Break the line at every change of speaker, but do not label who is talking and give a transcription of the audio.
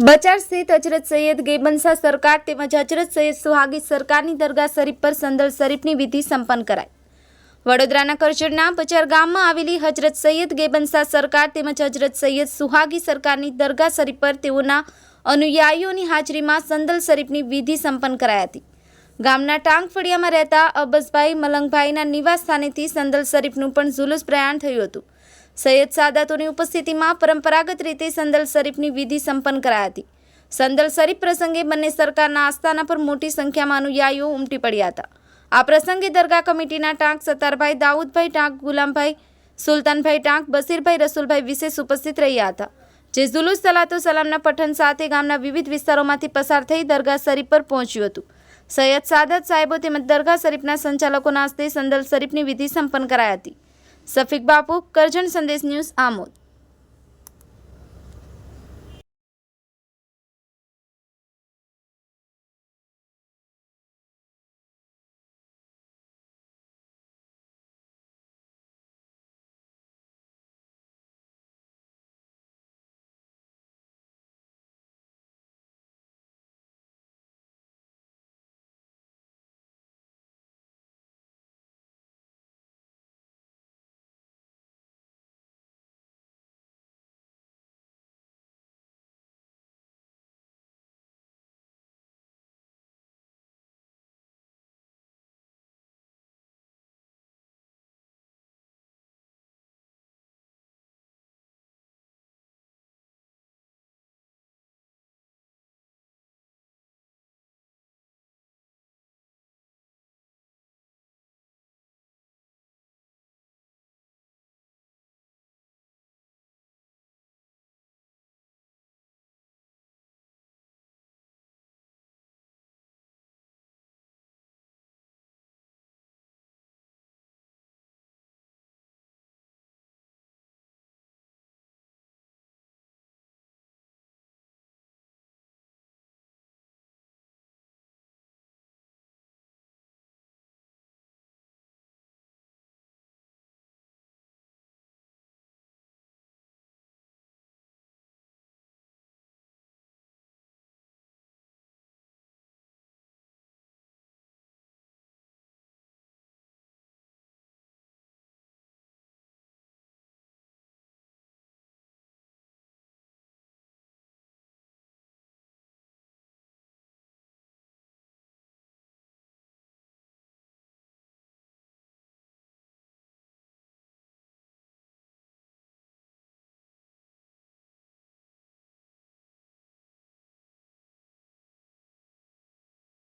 બચાર સ્થિત હજરત સૈયદ ગેબનસા સરકાર તેમજ હજરત સૈયદ સુહાગી સરકારની દરગાહ શરીફ પર સંદલ શરીફની વિધિ સંપન્ન કરાઈ. વડોદરાના કરજણના બચાર ગામમાં આવેલી હજરત સૈયદ ગેબનસા સરકાર તેમજ હજરત સૈયદ સુહાગી સરકારની દરગાહ શરીફ પર તેઓના અનુયાયીઓની હાજરીમાં સંદલ શરીફની વિધિ સંપન્ન કરાઈ હતી. ગામના ટાંગફળિયામાં રહેતા અબસભાઈ મલંગભાઈના નિવાસ સ્થાનેથી સંદલ શરીફનું પણ ઝુલુસ પ્રયાણ થયું હતું. સૈયદ સાદાતોની ઉપસ્થિતિમાં પરંપરાગત રીતે સંદલ શરીફની વિધિ સંપન્ન કરાઈ હતી. સંદલ શરીફ પ્રસંગે બંને સરકારના આસ્થાના પર મોટી સંખ્યામાં અનુયાયીઓ ઉમટી પડ્યા હતા. આ પ્રસંગે દરગાહ કમિટીના ટાંક સત્તારભાઈ દાઉદભાઈ, ટાંક ગુલામભાઈ, સુલતાનભાઈ ટાંક, બસીરભાઈ, રસુલભાઈ વિશેષ ઉપસ્થિત રહ્યા હતા. જે ઝુલુસ સલાતો સલામના પઠન સાથે ગામના વિવિધ વિસ્તારોમાંથી પસાર થઈ દરગાહ શરીફ પર પહોંચ્યું હતું. સૈયદ સાદત સાહેબો તેમજ દરગાહ શરીફના સંચાલકોના હસ્તે સંદલ શરીફની વિધિ સંપન્ન કરાઈ હતી. સફીક બાપુ કરજણ સંદેશ ન્યૂઝ આમોદ.